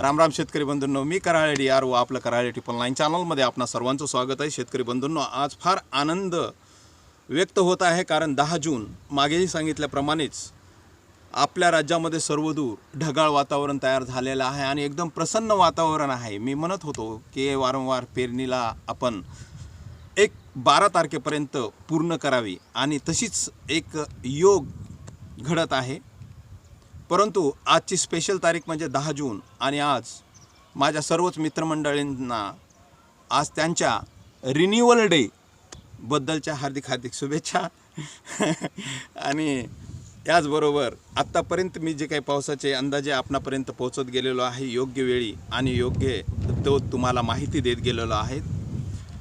रामराम शेतकरी बंधूंनो मी Karale D R व आपलं कराळे टिपल नाईन चॅनलमध्ये आपणा सर्वांचं स्वागत आहे. शेतकरी बंधूंनो आज फार आनंद व्यक्त होत आहे कारण दहा जून मागेही सांगितल्याप्रमाणेच आपल्या राज्यामध्ये सर्वदूर ढगाळ वातावरण तयार झालेलं आहे आणि एकदम प्रसन्न वातावरण आहे. मी म्हणत होतो की वारंवार पेरणीला आपण एक बारा तारखेपर्यंत पूर्ण करावी आणि तशीच एक योग घडत आहे. परंतु आजची स्पेशल तारीख म्हणजे दहा जून आणि आज माझ्या सर्वच मित्रमंडळींना आज त्यांच्या रिन्युअल डे बद्दलच्या हार्दिक हार्दिक शुभेच्छा. आणि याचबरोबर आत्तापर्यंत मी जे काही पावसाचे अंदाजे आपणापर्यंत पोहोचत गेलेलो आहे योग्य वेळी आणि योग्य तो तुम्हाला माहिती देत गेलेलो आहे.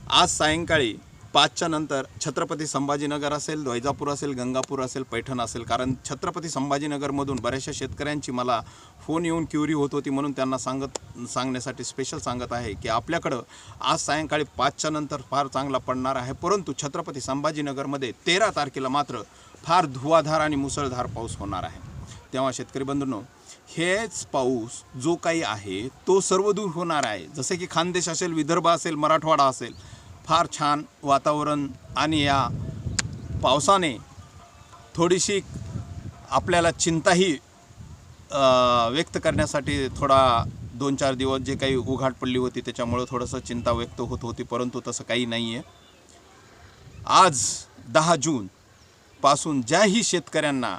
आज सायंकाळी पाचच्या नंतर छत्रपती संभाजीनगर असेल वैजापूर असेल गंगापूर असेल पैठण असेल. कारण छत्रपती संभाजीनगरमधून बऱ्याचशा शेतकऱ्यांची मला फोन येऊन क्युरी होत होती म्हणून त्यांना सांगत सांगण्यासाठी स्पेशल सांगत आहे की आपल्याकडं आज सायंकाळी पाचच्या नंतर फार चांगला पडणार आहे. परंतु छत्रपती संभाजीनगरमध्ये तेरा तारखेला मात्र फार धुवाधार आणि मुसळधार पाऊस होणार आहे. तेव्हा शेतकरी बंधूंनो हेच पाऊस जो काही आहे तो सर्वदूर होणार आहे. जसे की खानदेश असेल विदर्भ असेल मराठवाडा असेल फार छान वातावरण आणि या पावसाने थोडीशी आपल्याला चिंताही व्यक्त करण्यासाठी थोडा दोन चार दिवस जे काही उघाट पडली होती त्याच्यामुळं थोडंसं चिंता व्यक्त होत होती परंतु तसं काही नाही आहे आज दहा जून पासून ज्याही शेतकऱ्यांना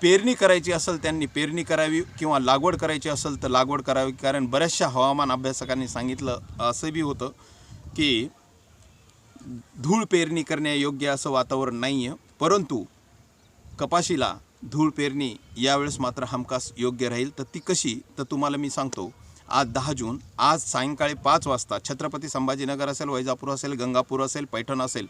पेरणी करायची असेल त्यांनी पेरणी करावी किंवा लागवड करायची असेल तर लागवड करावी कारण बऱ्याचशा हवामान अभ्यासकांनी सांगितलं असं बी होतं की धूळ पेरणी करण्यायोग्य असं वातावरण नाही आहे परंतु कपाशीला धूळ पेरणी यावेळेस मात्र हमखास योग्य राहील. तर ती कशी? तर तुम्हाला मी सांगतो. आज दहा जून आज सायंकाळी पाच वाजता छत्रपती संभाजीनगर असेल वैजापूर असेल गंगापूर असेल पैठण असेल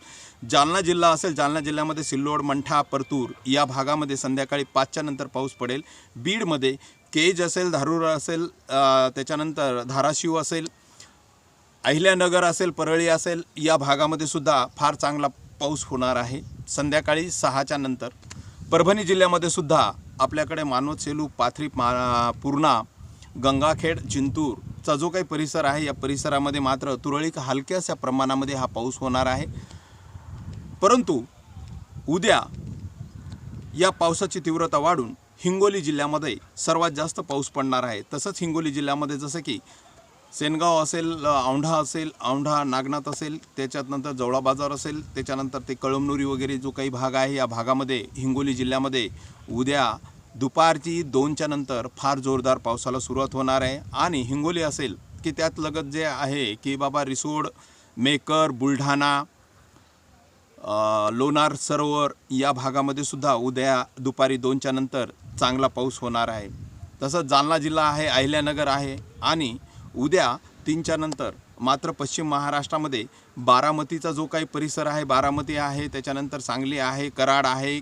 जालना जिल्हा असेल जालना जिल्ह्यामध्ये सिल्लोड मंठा परतूर या भागामध्ये संध्याकाळी पाचच्या नंतर पाऊस पडेल. बीडमध्ये केज असेल धारूर असेल त्याच्यानंतर धाराशिव असेल अहिल्यानगर असेल परळी असेल या भागामध्ये सुद्धा फार चांगला पाऊस होणार आहे. संध्याकाळी सहाच्या नंतर परभणी जिल्ह्यामध्ये सुद्धा आपल्याकडे मानवत सेलू पाथरी मा पूर्णा गंगाखेड जिंतूरचा जो काही परिसर आहे या परिसरामध्ये मात्र तुरळीक हलक्याशा प्रमाणामध्ये हा पाऊस होणार आहे. परंतु उद्या या पावसाची तीव्रता वाढून हिंगोली जिल्ह्यामध्ये सर्वात जास्त पाऊस पडणार आहे. तसंच हिंगोली जिल्ह्यामध्ये जसं की सेनगाव असेल औंढा असेल औंढा नागनाथ असेल त्याच्यात नंतर जवळा बाजार असेल त्याच्यानंतर ते कळमनुरी वगैरे जो काही भाग आहे या भागामध्ये हिंगोली जिल्ह्यामध्ये उद्या दुपारची दोनच्या नंतर फार जोरदार पावसाला सुरुवात होणार आहे. आणि हिंगोली असेल की त्यात लगत जे आहे की बाबा रिसोड मेकर बुलढाणा लोणार सरोवर या भागामध्ये सुद्धा उद्या दुपारी दोनच्या नंतर चांगला पाऊस होणार आहे. तसंच जालना जिल्हा आहे अहिल्यानगर आहे. आणि उद्या तीनच्या नंतर मात्र पश्चिम महाराष्ट्रामध्ये बारामतीचा जो काही परिसर आहे बारामती आहे त्याच्यानंतर सांगली आहे कराड आहे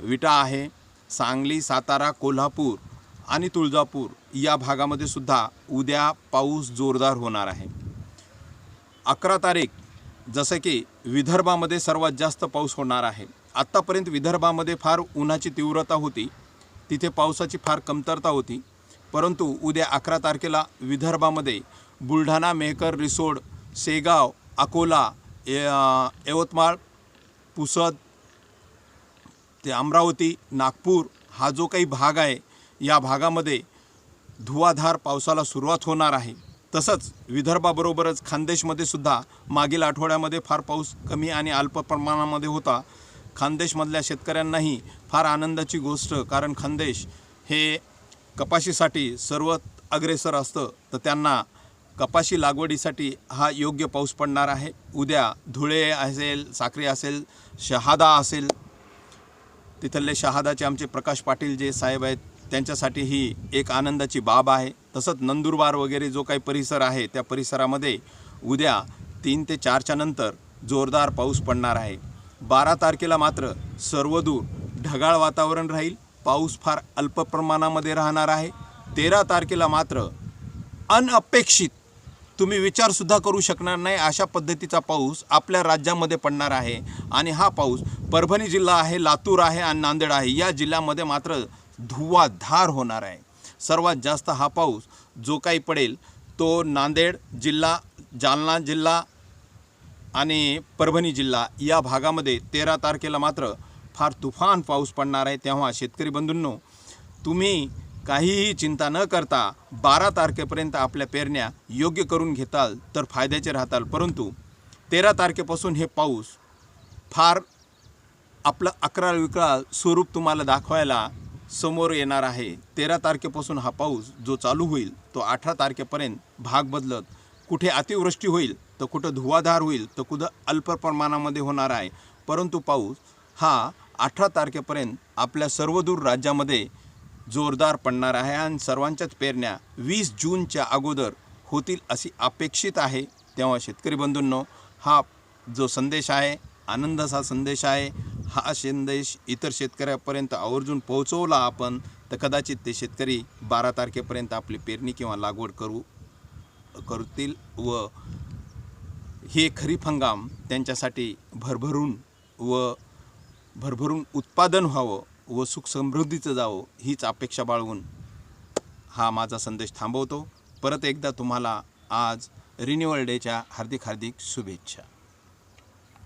विटा आहे सांगली सातारा कोल्हापूर आणि तुळजापूर या भागामध्ये सुद्धा उद्या पाऊस जोरदार होणार आहे. अकरा तारीख जसं की विदर्भामध्ये सर्वात जास्त पाऊस होणार आहे. आत्तापर्यंत विदर्भामध्ये फार उन्हाची तीव्रता होती तिथे पावसाची फार कमतरता होती. परंतु उद्या अकरा तारखेला विदर्भामध्ये बुलढाणा मेहकर रिसोड शेगाव अकोला यवतमाळ पुसद ते अमरावती नागपूर हा जो काही भाग आहे या भागामध्ये धुवाधार पावसाला सुरुवात होणार आहे. तसंच विदर्भाबरोबरच खानदेशमध्ये सुद्धा मागील आठवड्यामध्ये फार पाऊस कमी आणि अल्प प्रमाणामध्ये होता. खानदेशमधल्या शेतकऱ्यांनाही फार आनंदाची गोष्ट कारण खानदेश हे कपाशीसाठी सर्वात अग्रेसर असतं तर त्यांना कपाशी लागवडीसाठी हा योग्य पाऊस पडणार आहे. उद्या धुळे असेल साक्री असेल शहादा असेल तिथले शहादाचे आमचे प्रकाश पाटील जे साहेब आहेत त्यांच्यासाठी ही एक आनंदाची बाब आहे. तसंच नंदुरबार वगैरे जो काही परिसर आहे त्या परिसरामध्ये उद्या तीन ते चारच्या नंतर जोरदार पाऊस पडणार आहे. बारा तारखेला मात्र सर्वदूर ढगाळ वातावरण राहील. पाऊस फार अल्प प्रमाणामध्ये राहणार आहे. तेरा तारखेला मात्र अनअपेक्षित तुम्ही विचारसुद्धा करू शकणार नाही. अशा पद्धतीचा पाऊस आपल्या राज्यामध्ये पडणार आहे. आणि हा पाऊस परभणी जिल्हा आहे लातूर आहे आणि नांदेड आहे. या जिल्ह्यामध्ये मात्र धुवाधार होणार आहे. सर्वात जास्त हा पाऊस जो काही पडेल तो नांदेड जिल्हा जालना जिल्हा आणि परभणी जिल्हा या भागामध्ये तेरा तारखेला मात्र फार तुफान पाऊस पडणार आहे तेव्हा शेतकरी बंधूंनो तुम्ही काहीही चिंता न करता बारा तारखेपर्यंत आपल्या पेरण्या योग्य करून घेताल तर फायद्याचे राहताल. परंतु तेरा तारखेपासून हे पाऊस फार आपलं अकरा विकराळ स्वरूप तुम्हाला दाखवायला समोर येणार आहे. तेरा तारखेपासून हा पाऊस जो चालू होईल तो अठरा तारखेपर्यंत भाग बदलत कुठे अतिवृष्टी होईल तर कुठं धुवाधार होईल तर कुठं अल्प प्रमाणामध्ये होणार आहे. परंतु पाऊस हा अठरा तारखेपर्यंत आपल्या सर्वदूर राज्यामध्ये जोरदार पडणार आहे आणि सर्वांच्याच पेरण्या वीस जूनच्या अगोदर होतील अशी अपेक्षित आहे. तेव्हा शेतकरी बंधूंनो हा जो संदेश आहे आनंदाचा संदेश आहे हा संदेश इतर शेतकऱ्यापर्यंत आवर्जून पोहोचवला आपण तर कदाचित ते शेतकरी बारा तारखेपर्यंत आपली पेरणी किंवा लागवड करू करतील व हे खरीप हंगाम त्यांच्यासाठी भरभरून व भरभरून उत्पादन व्हावं व सुख समृद्धीचं जावं हीच अपेक्षा बाळगून हा माझा संदेश थांबवतो. परत एकदा तुम्हाला आज रिन्युअल डेच्या हार्दिक हार्दिक शुभेच्छा.